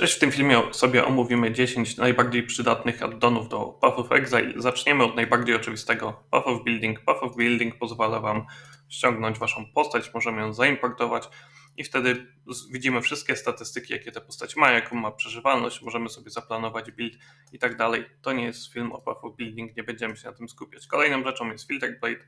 Cześć, w tym filmie sobie omówimy 10 najbardziej przydatnych addonów do Path of Exile. Zaczniemy od najbardziej oczywistego Path of Building. Path of Building pozwala Wam ściągnąć Waszą postać, możemy ją zaimportować i wtedy widzimy wszystkie statystyki, jakie ta postać ma, jaką ma przeżywalność, możemy sobie zaplanować build i tak dalej. To nie jest film o Path of Building, nie będziemy się na tym skupiać. Kolejną rzeczą jest Filter Blade.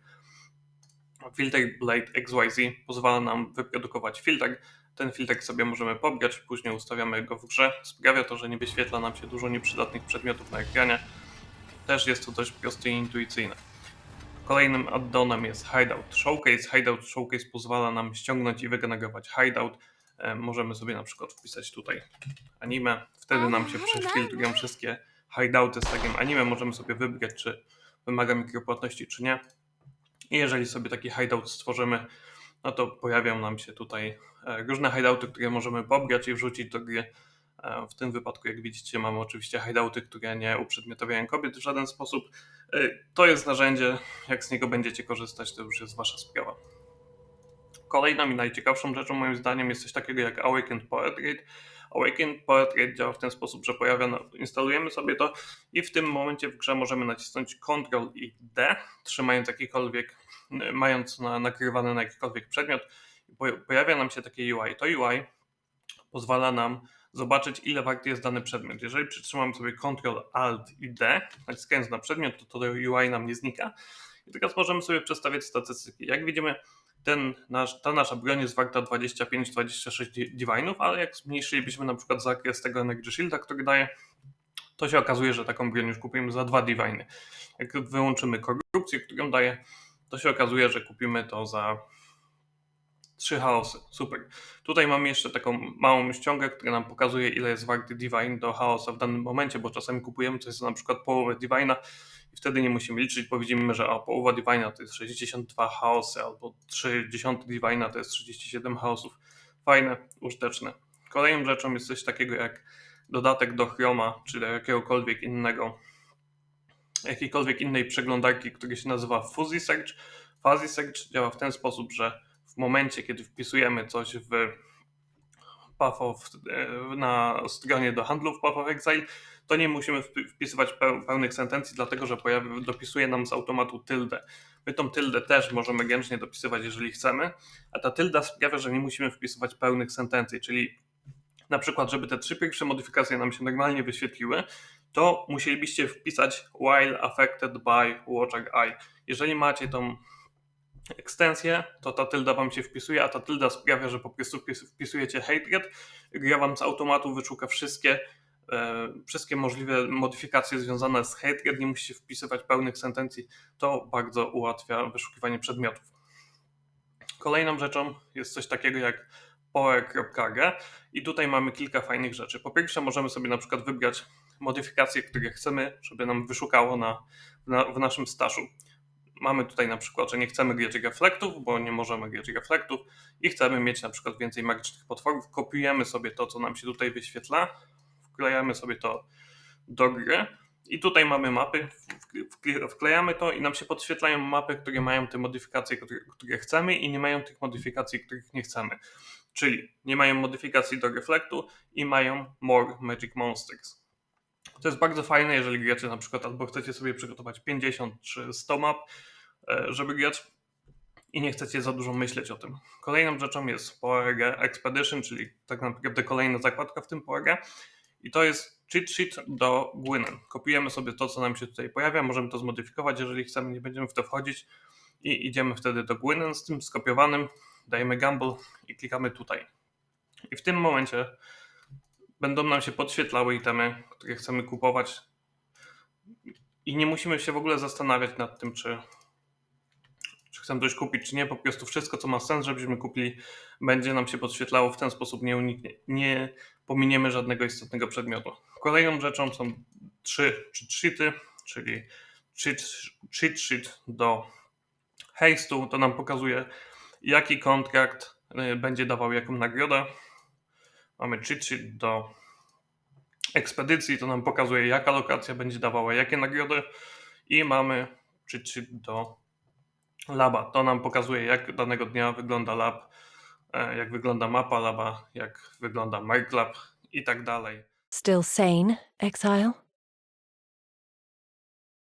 Filter Blade XYZ pozwala nam wyprodukować filtr, ten filtr sobie możemy pobrać, później ustawiamy go w grze. Sprawia to, że nie wyświetla nam się dużo nieprzydatnych przedmiotów na ekranie. Też jest to dość proste i intuicyjne. Kolejnym addonem jest Hideout Showcase. Hideout Showcase pozwala nam ściągnąć i wygenerować hideout. E, możemy sobie na przykład wpisać tutaj anime. Wtedy nam się przefiltrują wszystkie hideouty z tagiem anime. Możemy sobie wybrać, czy wymaga mikropłatności, czy nie. I jeżeli sobie taki hideout stworzymy, no to pojawią nam się tutaj e, różne hideouty, które możemy pobrać i wrzucić do gry. E, w tym wypadku, jak widzicie, mamy oczywiście hideouty, które nie uprzedmiotawiają kobiet w żaden sposób. E, to jest narzędzie, jak z niego będziecie korzystać, to już jest wasza sprawa. Kolejną i najciekawszą rzeczą moim zdaniem jest coś takiego jak Awakened Portrait. Awakened Portrait działa w ten sposób, że pojawia, no, instalujemy sobie to i w tym momencie w grze możemy nacisnąć Ctrl i D, trzymając jakikolwiek mając na, nakrywany na jakikolwiek przedmiot, pojawia nam się takie UI. To UI pozwala nam zobaczyć, ile wart jest dany przedmiot. Jeżeli przytrzymam sobie Ctrl Alt i D, naciskając na przedmiot, to to UI nam nie znika. I teraz możemy sobie przestawiać statystyki. Jak widzimy, ten nasz, ta nasza broń jest warta 25-26 divinów, ale jak zmniejszylibyśmy na przykład zakres tego Energy Shielda, który daje, to się okazuje, że taką broń już kupujemy za 2 diviny. Jak wyłączymy korupcję, którą daje, to się okazuje, że kupimy to za trzy chaosy. Super. Tutaj mamy jeszcze taką małą ściągę, która nam pokazuje, ile jest warty Divine do chaosa w danym momencie, bo czasami kupujemy coś za na przykład połowę Divine'a i wtedy nie musimy liczyć, bo widzimy, że o, połowa Divine'a to jest 62 chaosy, albo 30 Divine'a to jest 37 chaosów. Fajne, użyteczne. Kolejną rzeczą jest coś takiego jak dodatek do Chroma, czy do jakiegokolwiek innego jakiejkolwiek innej przeglądarki, która się nazywa Fuzzy Search. Fuzzy Search działa w ten sposób, że w momencie, kiedy wpisujemy coś w of, e, na stronie do handlu w Path of Exile, to nie musimy wpisywać pełnych sentencji, dlatego że pojawi, dopisuje nam z automatu tyldę. My tą tyldę też możemy ręcznie dopisywać, jeżeli chcemy, a ta tylda sprawia, że nie musimy wpisywać pełnych sentencji, czyli na przykład, żeby te trzy pierwsze modyfikacje nam się normalnie wyświetliły, to musielibyście wpisać while affected by watcher eye. Jeżeli macie tą ekstensję, to ta tylda wam się wpisuje, a ta tylda sprawia, że po prostu wpisujecie hatred, gra wam z automatu wyszuka wszystkie e, wszystkie możliwe modyfikacje związane z hatred, nie musicie wpisywać pełnych sentencji, to bardzo ułatwia wyszukiwanie przedmiotów. Kolejną rzeczą jest coś takiego jak power.g i tutaj mamy kilka fajnych rzeczy. Po pierwsze możemy sobie na przykład wybrać modyfikacje, które chcemy, żeby nam wyszukało na, na, w naszym staszu. Mamy tutaj na przykład, że nie chcemy grać reflektów, bo nie możemy grać reflektów i chcemy mieć na przykład więcej magicznych potworów. Kopiujemy sobie to, co nam się tutaj wyświetla, wklejamy sobie to do gry i tutaj mamy mapy, wklejamy to i nam się podświetlają mapy, które mają te modyfikacje, które, które chcemy i nie mają tych modyfikacji, których nie chcemy. Czyli nie mają modyfikacji do reflektu i mają more magic monsters. To jest bardzo fajne, jeżeli gracie na przykład albo chcecie sobie przygotować 50 czy 100 map, żeby grać i nie chcecie za dużo myśleć o tym. Kolejną rzeczą jest PowerG Expedition, czyli tak naprawdę kolejna zakładka w tym PowerG i to jest cheat sheet do Gwynen. Kopiujemy sobie to, co nam się tutaj pojawia, możemy to zmodyfikować, jeżeli chcemy, nie będziemy w to wchodzić i idziemy wtedy do Gwynen z tym skopiowanym, dajemy gamble i klikamy tutaj. I w tym momencie będą nam się podświetlały itemy, które chcemy kupować i nie musimy się w ogóle zastanawiać nad tym, czy, czy chcemy coś kupić, czy nie. Po prostu wszystko, co ma sens, żebyśmy kupili, będzie nam się podświetlało w ten sposób. Nie, uniknie, nie pominiemy żadnego istotnego przedmiotu. Kolejną rzeczą są trzy cheat sheety, czyli cheat, sheet do haste'u. To nam pokazuje, jaki kontrakt y, będzie dawał jaką nagrodę. Mamy cheat sheet do ekspedycji, to nam pokazuje jaka lokacja będzie dawała jakie nagrody i mamy cheat sheet do laba. To nam pokazuje jak danego dnia wygląda lab, e, jak wygląda mapa laba, jak wygląda Merk Lab i tak dalej. Still sane, Exile?